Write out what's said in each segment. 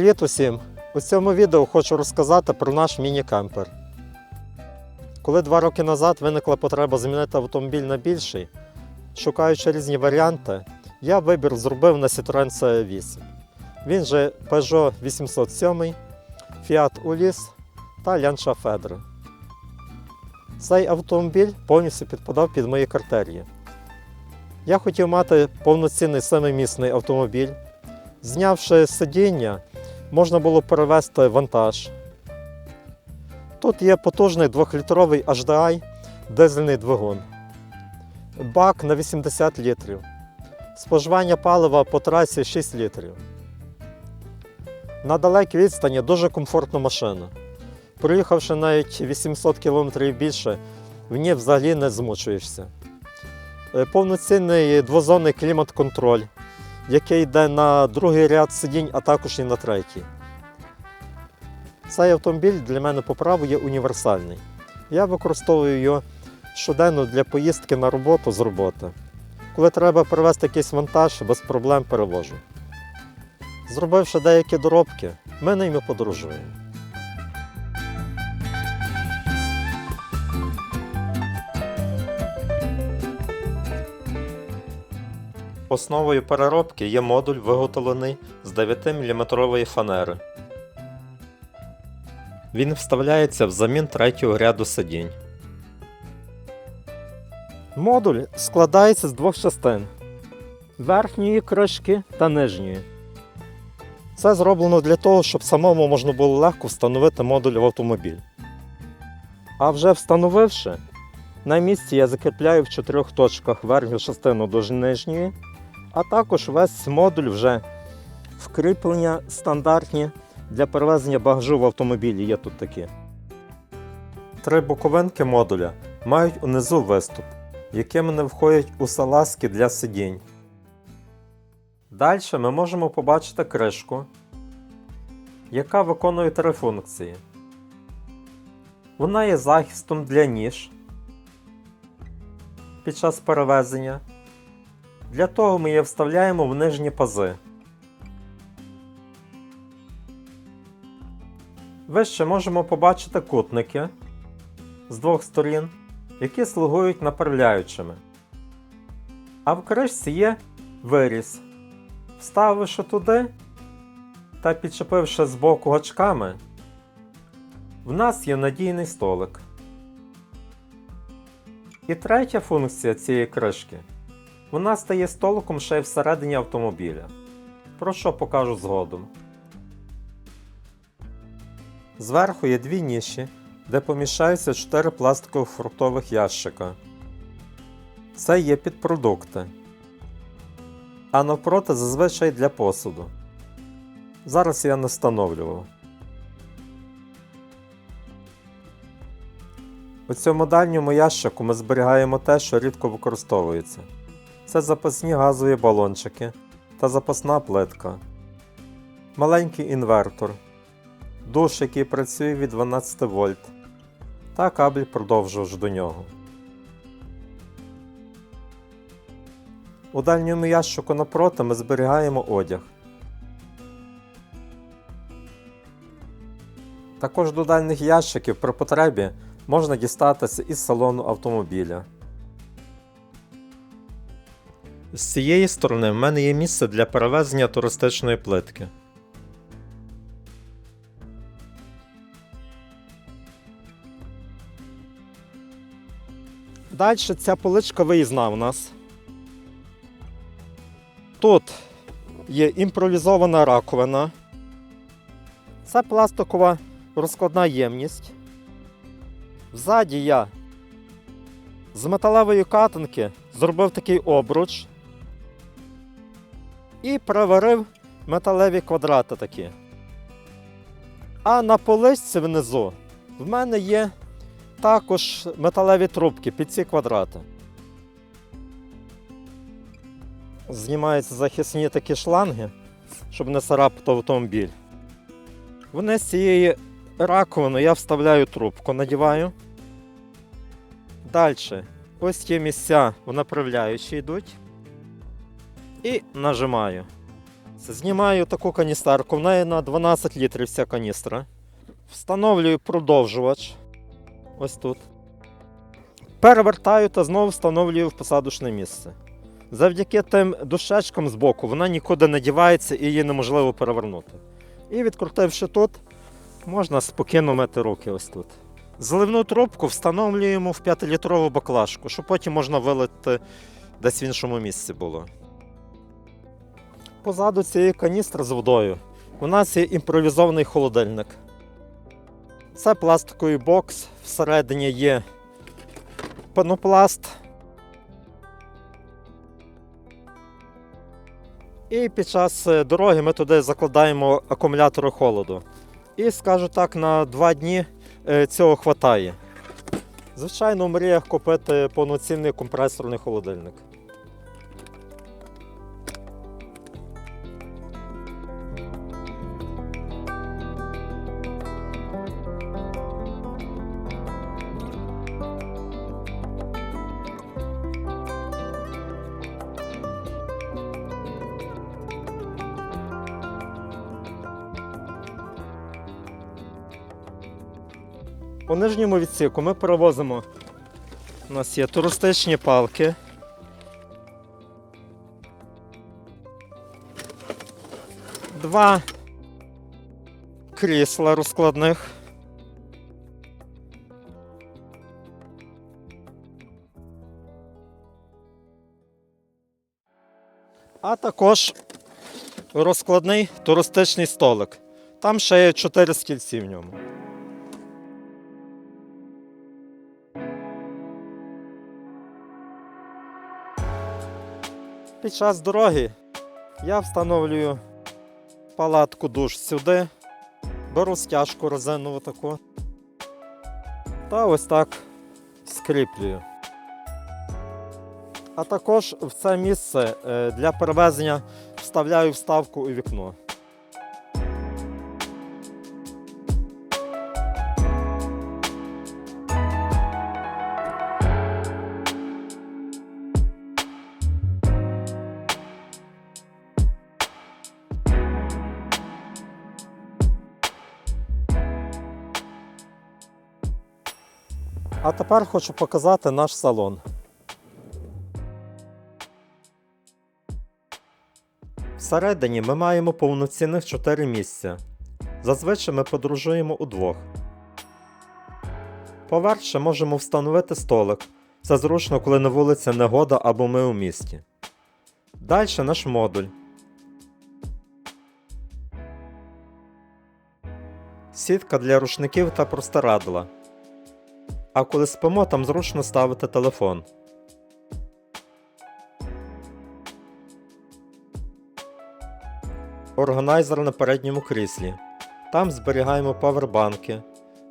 Привіт усім! У цьому відео хочу розказати про наш міні-кемпер. Коли два роки назад виникла потреба змінити автомобіль на більший, шукаючи різні варіанти, я вибір зробив на Citroen C8. Він же Peugeot 807, Fiat Ulyss та Lancia Fedra. Цей автомобіль повністю підпадав під мої критерії. Я хотів мати повноцінний семимісний автомобіль. Знявши сидіння, можна було перевезти вантаж. Тут є потужний 2-літровий HDI дизельний двигун. Бак на 80 літрів. Споживання палива по трасі 6 літрів. На далекій відстані дуже комфортна машина. Проїхавши навіть 800 км більше, в ній взагалі не змучуєшся. Е, Повноцінний двозонний клімат-контроль, який йде на другий ряд сидінь, а також і на третій. Цей автомобіль для мене по праву є універсальний. Я використовую його щоденно для поїздки на роботу з роботи. Коли треба перевезти якийсь вантаж, без проблем перевожу. Зробивши деякі доробки, ми ними подорожуємо. Основою переробки є модуль, виготовлений з 9-мм фанери. Він вставляється взамін третього ряду сидінь. Модуль складається з двох частин верхньої кришки та нижньої. Це зроблено для того, щоб самому можна було легко встановити модуль в автомобіль. А вже встановивши, на місці я закріпляю в чотирьох точках верхню частину до нижньої, а також весь модуль вже вкріплення стандартні для перевезення багажу в автомобілі є тут такі. Три боковинки модуля мають унизу виступ, якими не входять у салазки для сидінь. Далі ми можемо побачити кришку, яка виконує три функції. Вона є захистом для ніж під час перевезення. Для того ми її вставляємо в нижні пази. Вище можемо побачити кутники з двох сторін, які слугують направляючими. А в кришці є виріз. Вставивши туди та підчепивши з боку гачками, в нас є надійний столик. І третя функція цієї кришки. Вона стає столиком ще й всередині автомобіля. Про що покажу згодом. Зверху є дві ніші, де поміщаються 4 пластикових фруктових ящика. Це є підпродукти. А навпроти зазвичай для посуду. Зараз я не встановлював. У цьому дальньому ящику ми зберігаємо те, що рідко використовується. Це запасні газові балончики та запасна плитка. Маленький інвертор душ, який працює від 12 вольт, та кабель продовжувач до нього. У дальньому ящику напроти ми зберігаємо одяг. Також до дальніх ящиків при потребі можна дістатися із салону автомобіля. З цієї сторони в мене є місце для перевезення туристичної плитки. Далі ця поличка виїзна у нас. Тут є імпровізована раковина. Це пластикова розкладна ємність. Взаді я з металевої катанки зробив такий обруч і приварив металеві квадрати такі. А на поличці внизу в мене є також металеві трубки під ці квадрати. Знімаються захисні такі шланги, щоб не царапати автомобіль. Вони з цієї раковини я вставляю трубку, надіваю. Далі ось ті місця в направляючі йдуть. І нажимаю. Знімаю таку каністерку, в неї на 12 літрів вся каністра. Встановлюю продовжувач. Ось тут. Перевертаю та знову встановлюю в посадочне місце. Завдяки тим дощечкам з боку вона нікуди не дівається і її неможливо перевернути. І відкрутивши тут, можна спокійно мити руки ось тут. Заливну трубку встановлюємо в 5-літрову баклажку, щоб потім можна вилити десь в іншому місці було. Позаду цієї каністри з водою у нас є імпровізований холодильник. Це пластиковий бокс, всередині є пенопласт. І під час е, дороги ми туди закладаємо акумулятори холоду. І скажу так, на два дні е, цього хватає. Звичайно, в мріях купити повноцінний компресорний холодильник. У нижньому відсіку ми перевозимо. У нас є туристичні палки. Два крісла розкладних. А також розкладний туристичний столик. Там ще є чотири стільці в ньому. Під час дороги я встановлюю палатку душ сюди, беру стяжку розинову таку та ось так скріплюю. А також в це місце е, для перевезення вставляю вставку у вікно. А тепер хочу показати наш салон. Всередині ми маємо повноцінних 4 місця. Зазвичай ми подорожуємо удвох. Поверше можемо встановити столик. Це зручно, коли на вулиці негода або ми у місті. Далі наш модуль. Сітка для рушників та простирадла. А коли спимо, там зручно ставити телефон. Органайзер на передньому кріслі. Там зберігаємо павербанки,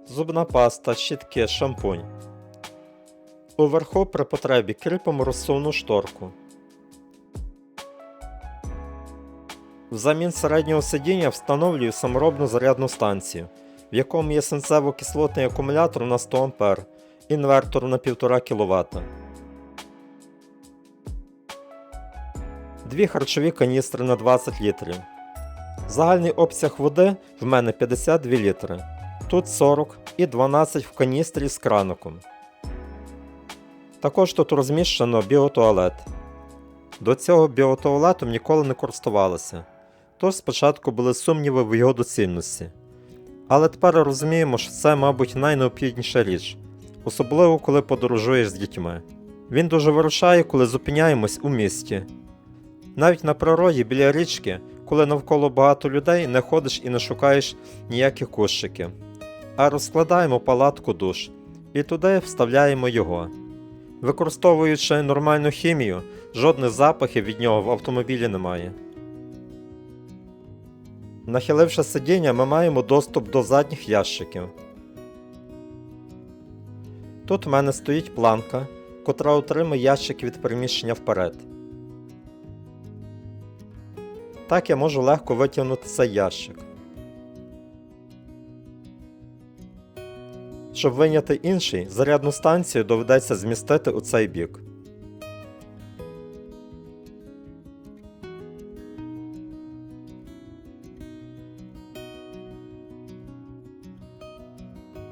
зубна паста, щітки, шампунь. Уверху при потребі кріпимо розсувну шторку. Взамін середнього сидіння встановлюю саморобну зарядну станцію, в якому є синцево-кислотний акумулятор на 100 А, інвертор на 1,5 кВт. Дві харчові каністри на 20 літрів. Загальний обсяг води в мене 52 літри. Тут 40 і 12 в каністрі з краником. Також тут розміщено біотуалет. До цього біотуалетом ніколи не користувалися, тож спочатку були сумніви в його доцільності. Але тепер розуміємо, що це, мабуть, найнеобхідніша річ, особливо коли подорожуєш з дітьми. Він дуже вирушає, коли зупиняємось у місті. Навіть на природі біля річки, коли навколо багато людей, не ходиш і не шукаєш ніяких кущиків, а розкладаємо палатку душ і туди вставляємо його. Використовуючи нормальну хімію, жодних запахів від нього в автомобілі немає. Нахиливши сидіння, ми маємо доступ до задніх ящиків. Тут в мене стоїть планка, котра утримує ящик від переміщення вперед. Так я можу легко витягнути цей ящик. Щоб вийняти інший, зарядну станцію доведеться змістити у цей бік.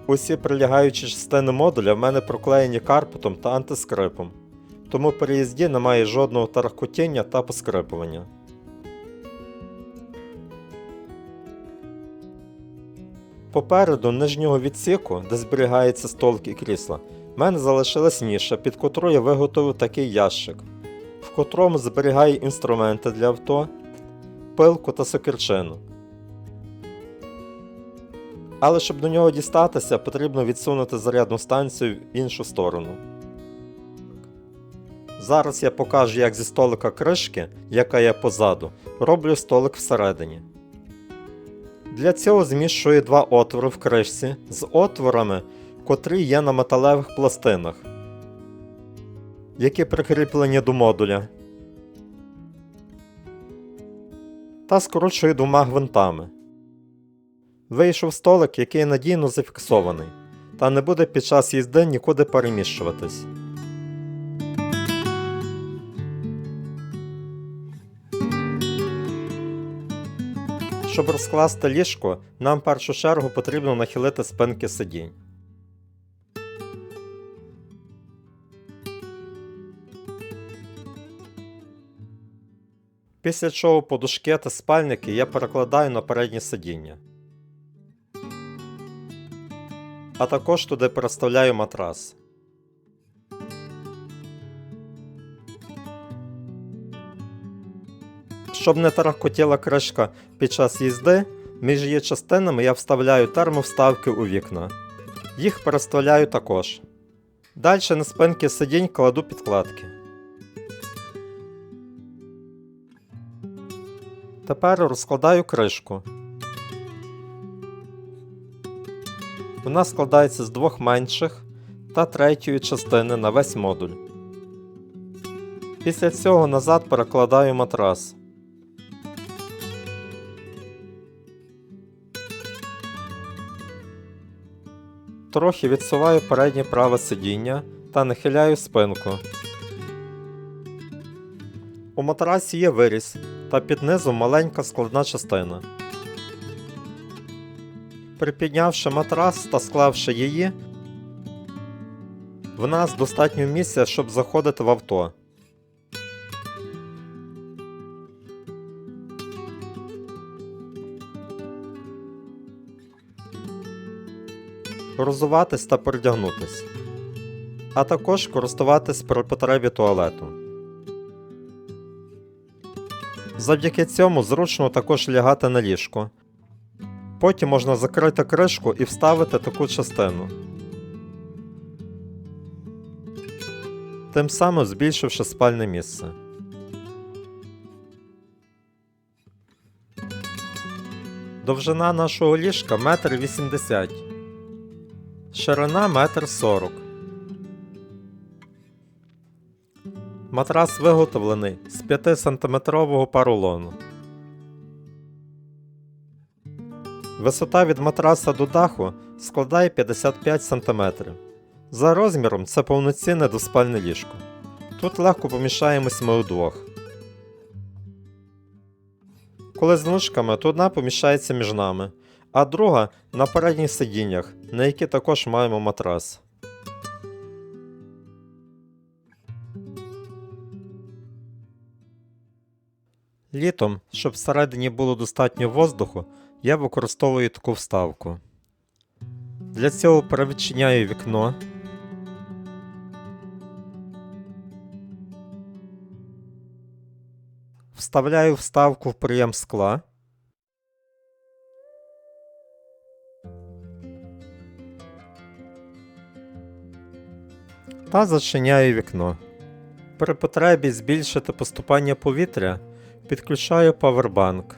Усі прилягаючі частини модуля в мене проклеєні карпетом та антискрипом, тому при їзді немає жодного тарахкотіння та поскрипування. Попереду нижнього відсіку, де зберігається столик і крісла, в мене залишилась ніша, під котру я виготовив такий ящик, в котрому зберігаю інструменти для авто, пилку та сокирчину. Але щоб до нього дістатися, потрібно відсунути зарядну станцію в іншу сторону. Зараз я покажу, як зі столика кришки, яка є позаду, роблю столик всередині. Для цього змішую два отвори в кришці з отворами, котрі є на металевих пластинах, які прикріплені до модуля. Та скручую двома гвинтами. Вийшов столик, який надійно зафіксований, та не буде під час їзди нікуди переміщуватись. Щоб розкласти ліжко, нам в першу чергу потрібно нахилити спинки сидінь. Після чого подушки та спальники я перекладаю на переднє сидіння. А також туди переставляю матрас. Щоб не тарахкотіла кришка під час їзди, між її частинами я вставляю термовставки у вікна. Їх переставляю також. Далі на спинки сидінь кладу підкладки. Тепер розкладаю кришку. Вона складається з двох менших та третьої частини на весь модуль. Після цього назад перекладаю матрас. Трохи відсуваю переднє праве сидіння та нахиляю спинку. У матрасі є виріз та під низом маленька складна частина. Припіднявши матрас та склавши її, в нас достатньо місця, щоб заходити в авто. розуватись та передягнутись, а також користуватись при потребі туалету. Завдяки цьому зручно також лягати на ліжко. Потім можна закрити кришку і вставити таку частину. Тим самим збільшивши спальне місце. Довжина нашого ліжка 1,80 м. Ширина 1,40 м. Матрас виготовлений з 5-сантиметрового поролону. Висота від матраса до даху складає 55 см. За розміром це повноцінне двоспальне ліжко. Тут легко поміщаємось ми удвох. Коли з ножками, то одна поміщається між нами, а друга на передніх сидіннях, на які також маємо матрас. Літом, щоб всередині було достатньо воздуху, я використовую таку вставку. Для цього перевідчиняю вікно. Вставляю вставку в приєм скла. Та зачиняю вікно. При потребі збільшити поступання повітря підключаю павербанк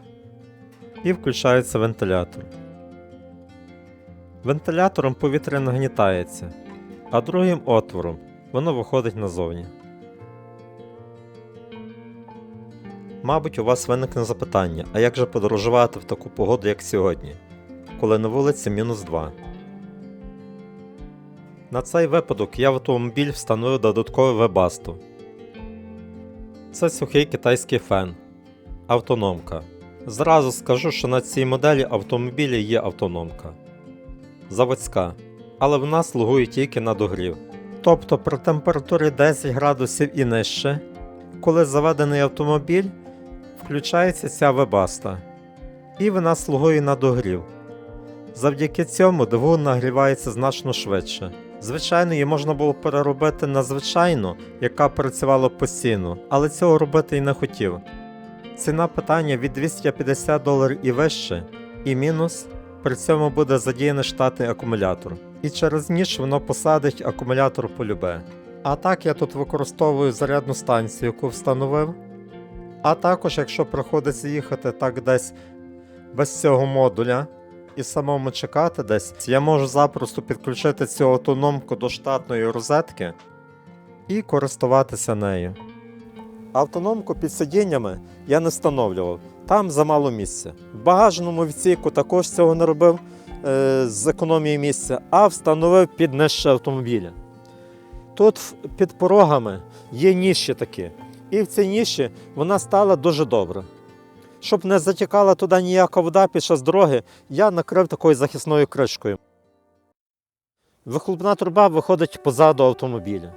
і включається вентилятор. Вентилятором повітря нагнітається, а другим отвором воно виходить назовні. Мабуть, у вас виникне запитання, а як же подорожувати в таку погоду, як сьогодні, коли на вулиці мінус 2. На цей випадок я в автомобіль встановив додаткову вебасту. Це сухий китайський фен. Автономка. Зразу скажу, що на цій моделі автомобілі є автономка. Заводська. але вона слугує тільки на догрів. Тобто при температурі 10 градусів і нижче, коли заведений автомобіль, включається ця вебаста, і вона слугує на догрів. Завдяки цьому двигун нагрівається значно швидше. Звичайно, її можна було переробити на звичайну, яка працювала постійно, але цього робити і не хотів. Ціна питання від 250 доларів і вище, і мінус при цьому буде задіяний штатний акумулятор. І через ніч воно посадить акумулятор полюбе. А так я тут використовую зарядну станцію, яку встановив. А також, якщо приходиться їхати так десь без цього модуля і самому чекати десь, я можу запросто підключити цю автономку до штатної розетки і користуватися нею. Автономку під сидіннями я не встановлював, там замало місця. В багажному відсіку також цього не робив е, з економії місця, а встановив під нижче автомобіля. Тут під порогами є ніші такі, і в цій ніші вона стала дуже добре. Щоб не затікала туди ніяка вода під час дороги, я накрив такою захисною кришкою. Вихлопна труба виходить позаду автомобіля.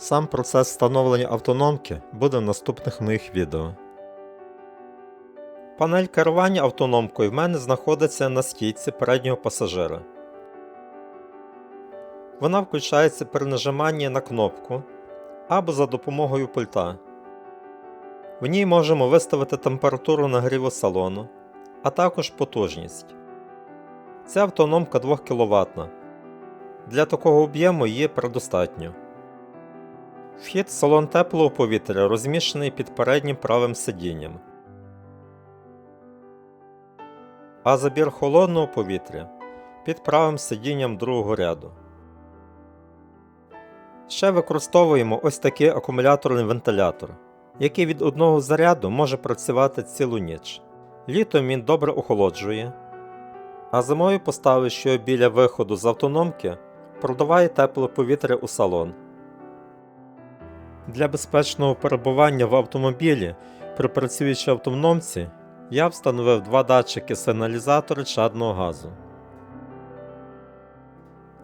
Сам процес встановлення автономки буде в наступних моїх відео. Панель керування автономкою в мене знаходиться на стійці переднього пасажира. Вона включається при нажиманні на кнопку або за допомогою пульта. В ній можемо виставити температуру нагріву салону, а також потужність. Ця автономка 2 кВт. Для такого об'єму її предостатньо. Вхід в салон теплого повітря розміщений під переднім правим сидінням. А забір холодного повітря під правим сидінням другого ряду. Ще використовуємо ось такий акумуляторний вентилятор, який від одного заряду може працювати цілу ніч. Літом він добре охолоджує, а зимою поставив, що біля виходу з автономки продуває тепле повітря у салон. Для безпечного перебування в автомобілі при працюючій автономці я встановив два датчики сигналізатори чадного газу.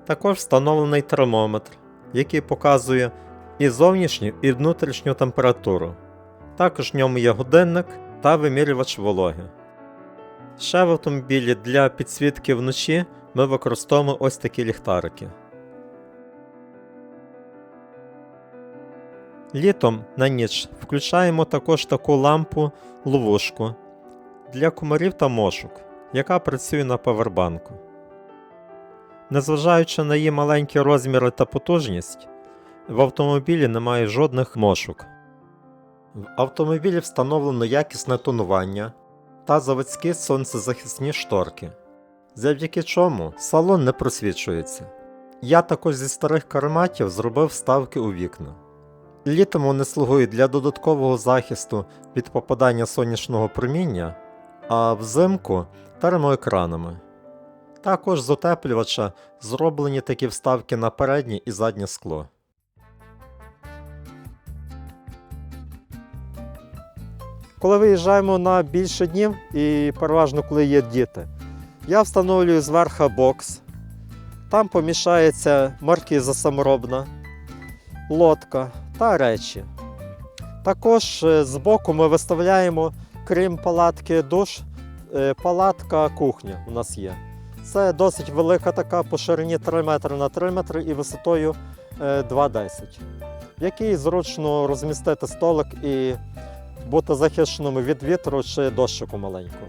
Також встановлений термометр, який показує і зовнішню, і внутрішню температуру. Також в ньому є годинник та вимірювач вологи. Ще в автомобілі для підсвітки вночі ми використовуємо ось такі ліхтарики. Літом на ніч включаємо також таку лампу ловушку для комарів та мошок, яка працює на павербанку. Незважаючи на її маленькі розміри та потужність, в автомобілі немає жодних мошок. В автомобілі встановлено якісне тонування та заводські сонцезахисні шторки, завдяки чому салон не просвічується. Я також зі старих карматів зробив вставки у вікна. Літом вони слугують для додаткового захисту від попадання сонячного проміння, а взимку термоекранами. Також з утеплювача зроблені такі вставки на переднє і заднє скло. Коли виїжджаємо на більше днів і переважно коли є діти, я встановлюю зверху бокс. Там поміщається маркіза саморобна, лодка та речі. Також е, збоку ми виставляємо, крім палатки душ, е, палатка кухня у нас є. Це досить велика така по ширині 3 метри на 3 метри і висотою е, 2,10, в якій зручно розмістити столик і бути захищеним від вітру чи дощику маленького.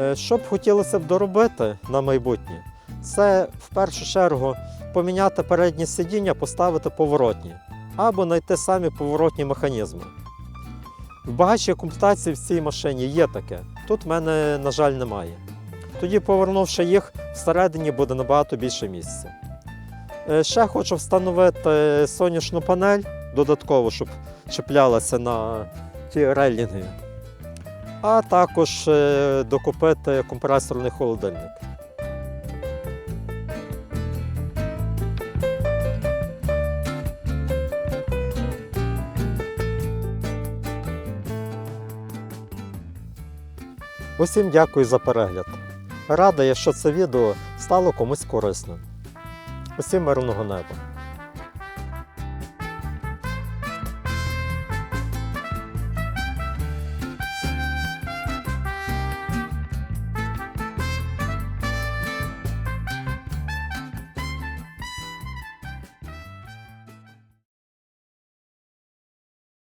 Е, Що б хотілося б доробити на майбутнє, це в першу чергу поміняти переднє сидіння, поставити поворотні або знайти самі поворотні механізми. В багатшій комплектації в цій машині є таке. Тут в мене, на жаль, немає. Тоді, повернувши їх, всередині буде набагато більше місця. Е, Ще хочу встановити сонячну панель додатково, щоб чіплялася на ті релінги. А також е, докупити компресорний холодильник. Усім дякую за перегляд. Радий, що це відео стало комусь корисним. Усім мирного неба!